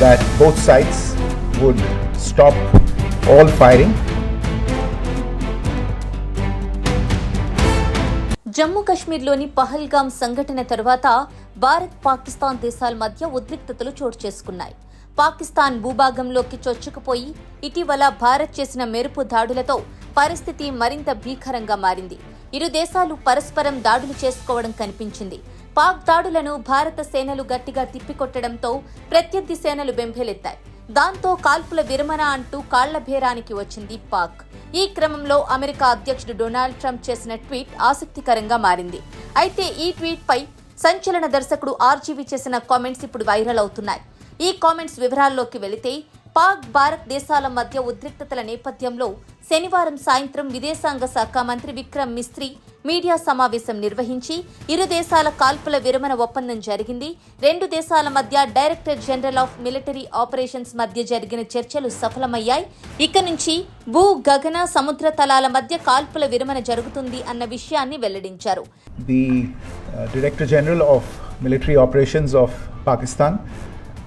that both sides would stop all firing. Jammu కాశ్మీర్లోని పహల్గామ్ సంఘటన తర్వాత భారత్ పాకిస్తాన్ దేశాల మధ్య ఉద్రిక్తతలు చోటు చేసుకున్నాయి. పాకిస్తాన్ భూభాగంలోకి చొచ్చుకుపోయి ఇటీవల భారత్ చేసిన మెరుపు దాడులతో పరిస్థితి మరింత భీకరంగా మారింది. ఇరు దేశాలు పరస్పరం దాడులు చేసుకోవడం కనిపించింది. పాక్ దాడులను భారత సేనలు గట్టిగా తిప్పికొట్టడంతో ప్రత్యర్థి సేనలు బెంబేలెత్తాయి. దాంతో కాల్పుల విరమణ అంటూ కాళ్ళ భేరానికి వచ్చింది పాక్. ఈ క్రమంలో అమెరికా అధ్యక్షుడు డొనాల్డ్ ట్రంప్ చేసిన ట్వీట్ ఆసక్తికరంగా మారింది. అయితే ఈ ట్వీట్ పై సంచలన దర్శకుడు ఆర్జీవి చేసిన కామెంట్స్ ఇప్పుడు వైరల్ అవుతున్నాయి. ఈ కామెంట్స్ వివరాల్లోకి వెళితే పాక్ భారత్ దేశాల మధ్య ఉద్రిక్తతల నేపథ్యంలో శనివారం సాయంత్రం విదేశాంగ శాఖ మంత్రి విక్రమ్ మిస్త్రీ మీడియా సమావేశం నిర్వహించి ఇరు దేశాల కాల్పుల విరమణ ఒప్పందం జరిగింది. రెండు దేశాల మధ్య director general of military operations మధ్య జరిగిన చర్చలు సఫలమయ్యాయి. ఇక నుంచి భూ గగన సముద్ర తలాల మధ్య కాల్పుల విరమణ జరుగుతుంది అన్న విషయాన్ని వెల్లడించారు. The director general of military operations of Pakistan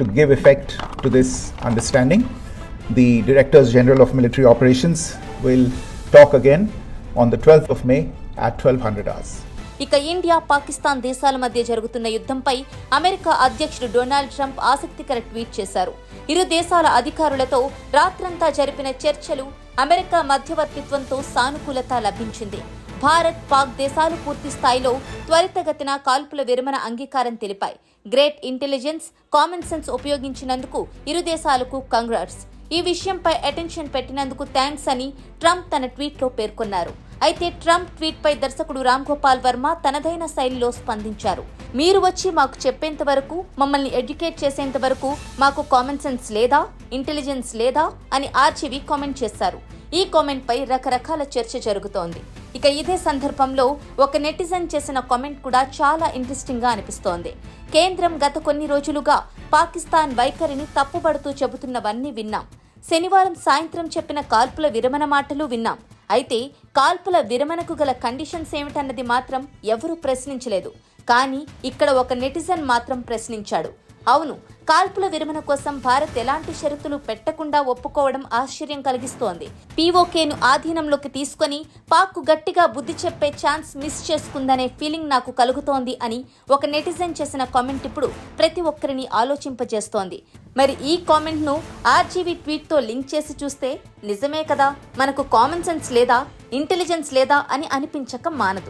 to give effect to this understanding. The Directors General of Military Operations will talk again on the 12th of May at 1200 hours. ఇక ఇండియా పాకిస్తాన్ దేశాల మధ్య జరుగుతున్న యుద్ధంపై America అధ్యక్షుడు Donald Trump ఆసక్తికర tweet చేశారు ఇరు దేశాల అధికారులతో రాత్రంతా జరిపిన చర్చలు అమెరికా మధ్యవర్తిత్వంతో సానుకూలత లభించింది భారత్ పాక్ దేశాలు పూర్తి స్థాయిలో త్వరితగతిన కాల్పుల విరమణ అంగీకారం తెలిపాయి. గ్రేట్ ఇంటెలిజెన్స్ కామన్ సెన్స్ ఉపయోగించినందుకు ఇరు దేశాలకు కంగ్రాట్స్. ఈ విషయంపై అటెన్షన్ పెట్టినందుకు థ్యాంక్స్ అని ట్రంప్ తన ట్వీట్లో పేర్కొన్నారు. అయితే ట్రంప్ ట్వీట్పై దర్శకుడు రామ్ గోపాల్ వర్మ తనదైన శైలిలో స్పందించారు. మీరు వచ్చి మాకు చెప్పేంత వరకు మమ్మల్ని ఎడ్యుకేట్ చేసేంత వరకు మాకు కామన్ సెన్స్ లేదా ఇంటెలిజెన్స్ లేదా అని ఆర్చివి కామెంట్ చేశారు. ఈ కామెంట్పై రకరకాల చర్చ జరుగుతోంది. ఇక ఇదే సందర్భంలో ఒక నెటిజన్ చేసిన కామెంట్ కూడా చాలా ఇంట్రెస్టింగ్గా అనిపిస్తోంది. కేంద్రం గత కొన్ని రోజులుగా పాకిస్తాన్ వైఖరిని తప్పుపడుతూ చెబుతున్నవన్నీ విన్నాం. శనివారం సాయంత్రం చెప్పిన కాల్పుల విరమణ మాటలు విన్నాం. అయితే కాల్పుల విరమణకు గల కండిషన్స్ ఏమిటన్నది మాత్రం ఎవరూ ప్రశ్నించలేదు. కానీ ఇక్కడ ఒక నెటిజన్ మాత్రం ప్రశ్నించాడు. అవును కాల్పుల విరమణ కోసం భారత్ ఎలాంటి షరతులు పెట్టకుండా ఒప్పుకోవడం ఆశ్చర్యం కలిగిస్తోంది. పీఓకేను ఆధీనంలోకి తీసుకొని పాక్కు గట్టిగా బుద్ధి చెప్పే ఛాన్స్ మిస్ చేసుకుందనే ఫీలింగ్ నాకు కలుగుతోంది అని ఒక నెటిజన్ చేసిన కామెంట్ ఇప్పుడు ప్రతి ఒక్కరిని ఆలోచింపజేస్తోంది. మరి ఈ కామెంట్ను ఆర్జీవీ ట్వీట్తో లింక్ చేసి చూస్తే నిజమే కదా? మనకు కామన్ సెన్స్ లేదా? ఇంటెలిజెన్స్ లేదా? అని అనిపించక మానదు.